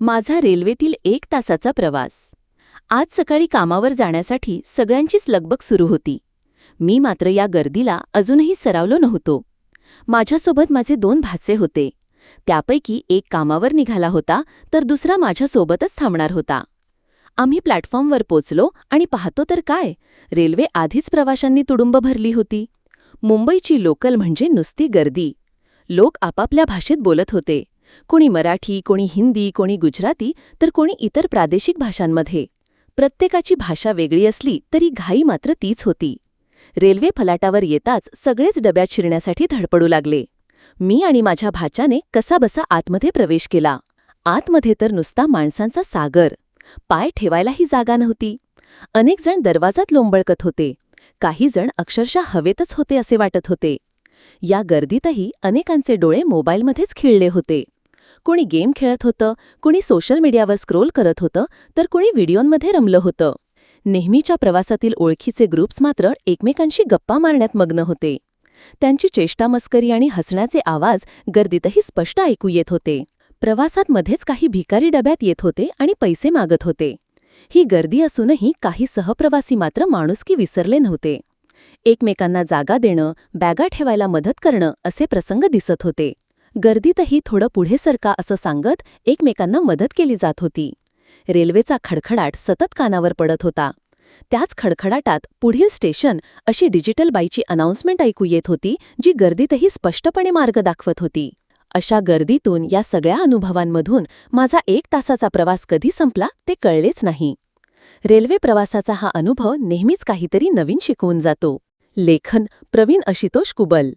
माझा रेल्वेतील एक तासाचा प्रवास. आज सकाळी कामावर जाण्यासाठी सगळ्यांचीच लगबग सुरू होती. मी मात्र या गर्दीला अजूनही सरावलो नव्हतो. माझ्यासोबत माझे दोन भाचे होते. त्यापैकी एक कामावर निघाला होता तर दुसरा माझ्यासोबतच थांबणार होता. आम्ही प्लॅटफॉर्मवर पोचलो आणि पाहतो तर काय रेल्वे आधीच प्रवाशांनी तुडुंब भरली होती. मुंबईची लोकल म्हणजे नुसती गर्दी. लोक आपापल्या भाषेत बोलत होते. कोणी मराठी कोणी हिंदी कोणी गुजराती तर कोणी इतर प्रादेशिक भाषांमध्ये. प्रत्येकाची भाषा वेगळी असली तरी घाई मात्र तीच होती. रेल्वे फलाटावर येताच सगळेच डब्यात शिरण्यासाठी धडपडू लागले. मी आणि माझ्या भाच्याने कसाबसा आतमध्ये प्रवेश केला. आतमध्ये तर नुसता माणसांचा सागर. पाय ठेवायलाही जागा नव्हती. अनेक जण दरवाजात लोंबळकत होते. काही जण अक्षरशः हवेतच होते असे वाटत होते. या गर्दीतही अनेकांचे डोळे मोबाईलमध्येच खिळले होते. कोणी गेम खेळत होतं कोणी सोशल मीडियावर स्क्रोल करत होतं तर कोणी व्हिडिओंमध्ये रमलं होतं. नेहमीच्या प्रवासातील ओळखीचे ग्रुप्स मात्र एकमेकांशी गप्पा मारण्यात मग्न होते. त्यांची चेष्टामस्करी आणि हसण्याचे आवाज गर्दीतही स्पष्ट ऐकू येत होते. प्रवासात मध्येच काही भिकारी डब्यात येत होते आणि पैसे मागत होते. ही गर्दी असूनही काही सहप्रवासी मात्र माणुसकी विसरले नव्हते. एकमेकांना जागा देणं बॅगा ठेवायला मदत करणं असे प्रसंग दिसत होते. गर्दीतही थोडं पुढे सरका असं सांगत एकमेकांना मदत केली जात होती. रेल्वेचा खडखडाट सतत कानावर पडत होता. त्याच खडखडाटात पुढील स्टेशन अशी डिजिटल बाईची अनाऊन्समेंट ऐकू येत होती जी गर्दीतही स्पष्टपणे मार्ग दाखवत होती. अशा गर्दीतून या सगळ्या अनुभवांमधून माझा एक तासाचा प्रवास कधी संपला ते कळलेच नाही. रेल्वे प्रवासाचा हा अनुभव नेहमीच काहीतरी नवीन शिकवून जातो. लेखन प्रवीण अशितोष कुबल.